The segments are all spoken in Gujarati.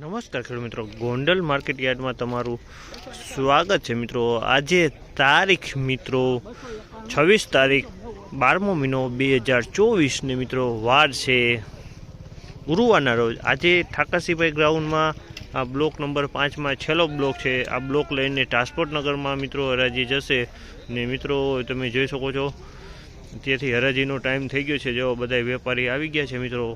નમસ્કાર ખેડૂત મિત્રો. ગોંડલ માર્કેટ યાર્ડમાં તમારું સ્વાગત છે મિત્રો. આજે તારીખ મિત્રો છવ્વીસ તારીખ બારમો મહિનો બે હજાર ચોવીસને મિત્રો વાર છે ગુરુવારના રોજ. આજે ઠાકરસિંહભાઈ ગ્રાઉન્ડમાં આ બ્લોક નંબર પાંચમાં છેલ્લો બ્લોક છે. આ બ્લોક લઈને ટ્રાન્સપોર્ટ નગરમાં મિત્રો હરાજી જશે ને મિત્રો તમે જોઈ શકો છો. ત્યાંથી હરાજીનો ટાઈમ થઈ ગયો છે. જો બધા વેપારી આવી ગયા છે મિત્રો.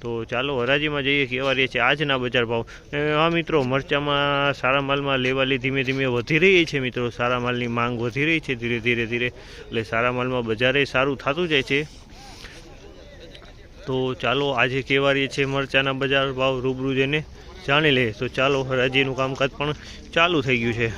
તો ચાલો, હરાજીમાં જઈએ કેવા રહે છે આજના બજાર ભાવ. હા મિત્રો, મરચામાં સારા માલમાં લેવાલી ધીમે ધીમે વધી રહી છે મિત્રો. સારા માલની માંગ વધી રહી છે ધીરે ધીરે ધીરે. એટલે સારા માલમાં બજારે સારું થતું જાય છે. તો ચાલો, આજે કેવા રહે છે મરચાના બજાર ભાવ રૂબરૂ જઈને જાણી લઈએ તો ચાલો, હરાજીનું કામકાજ પણ ચાલુ થઈ ગયું છે.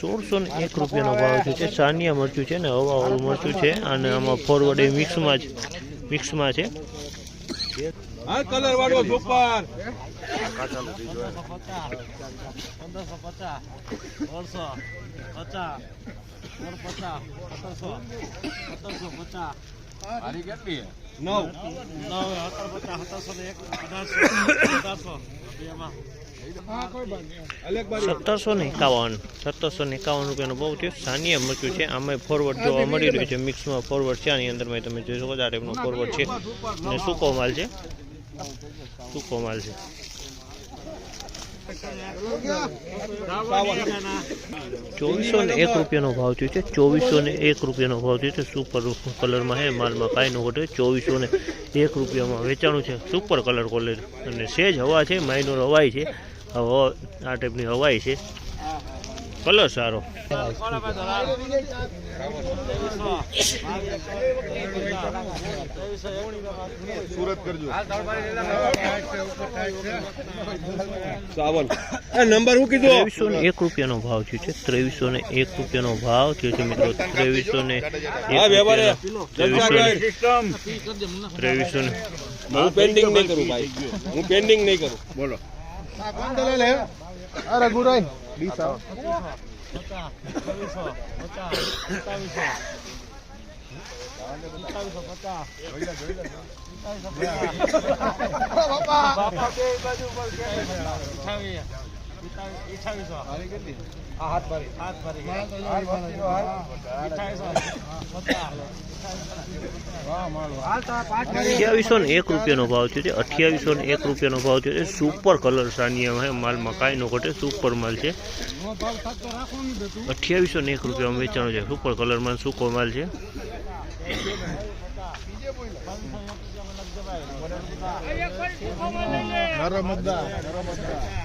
સોળસો ને એક રૂપિયાનો ભાવ છે. સાનિયા મરચું છે ને, હવાવાળું મરચું છે અને આમાં ફોરવર્ડ એ મિક્સમાં મિક્સમાં છે. હા કલર વાળો સુપર પંદરસો પચાસ સોળસો પચાસ સોળ પચાસ સત્તરસો સત્તરસો પચાસ મારી કેટલી નવ નવ સત્તર પચાસ સત્તરસો ને એક અઢારસો અઢારસો બેમાં સત્તરસો ને એકાવન સત્તરસો ને એકાવન રૂપિયાનું બહુ થયું. સાનિયા મચ્યું છે આમાં ફોરવર્ડ જોવા મળી રહ્યું છે. મિક્સમાં ફોરવર્ડ છે આની અંદરમાં તમે જોઈ શકો છો આ ટાઈપનો ફોરવર્ડ છે. અને સૂકો માલ છે. સૂકો માલ છે ચોવીસો ને એક રૂપિયાનો ભાવ થયો છે. ચોવીસો ને એક રૂપિયાનો ભાવ થયો છે. સુપર કલરમાં છે માલમાં કાંઈ નો ઘટે. ચોવીસો ને એક રૂપિયામાં વેચાણું છે. સુપર કલર કોલેજ અને સેજ હવા છે માઇનોર હવાઈ છે. હવા, આ ટાઈપની હવાઈ છે. કલર સારો. સુરત કરજો. સાવન. નંબર હું કીધું? ત્રેવીસો ને એક રૂપિયાનો ભાવ થયો છે. ત્રેવીસો ને એક રૂપિયાનો ભાવ થયો છે મિત્રો. ત્રેવીસો ને ત્રેવીસો ને હું પેન્ડિંગ નહીં કરું ભાઈ. હું પેન્ડિંગ નહીં કરું. બોલો. અરે ગુરાઈ ડીસા હાથ ભરી હાથ ભરી અઠ્યાવીસો ને એક રૂપિયાનો ભાવ થયો છે. અઠ્યાવીસો ને એક રૂપિયાનો ભાવ થયો છે. સુપર કલર સાનિયા માલ માલમાં કાંઈ ઘટે સુપર માલ છે. અઠ્યાવીસો ને એક રૂપિયામાં વેચાણો છે. સુપર કલરમાં સૂકો માલ છે.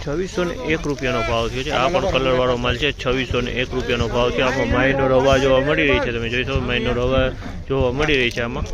છવ્વીસો ને એક રૂપિયાનો ભાવ થયો છે. આ પણ કલર વાળો માલ છે. છવ્વીસો ને એક રૂપિયાનો ભાવ છે. આમાં માઇનો રવા જોવા મળી રહી છે. તમે જોઈ શકો માઇનો રવા જોવા મળી રહી છે આમાં.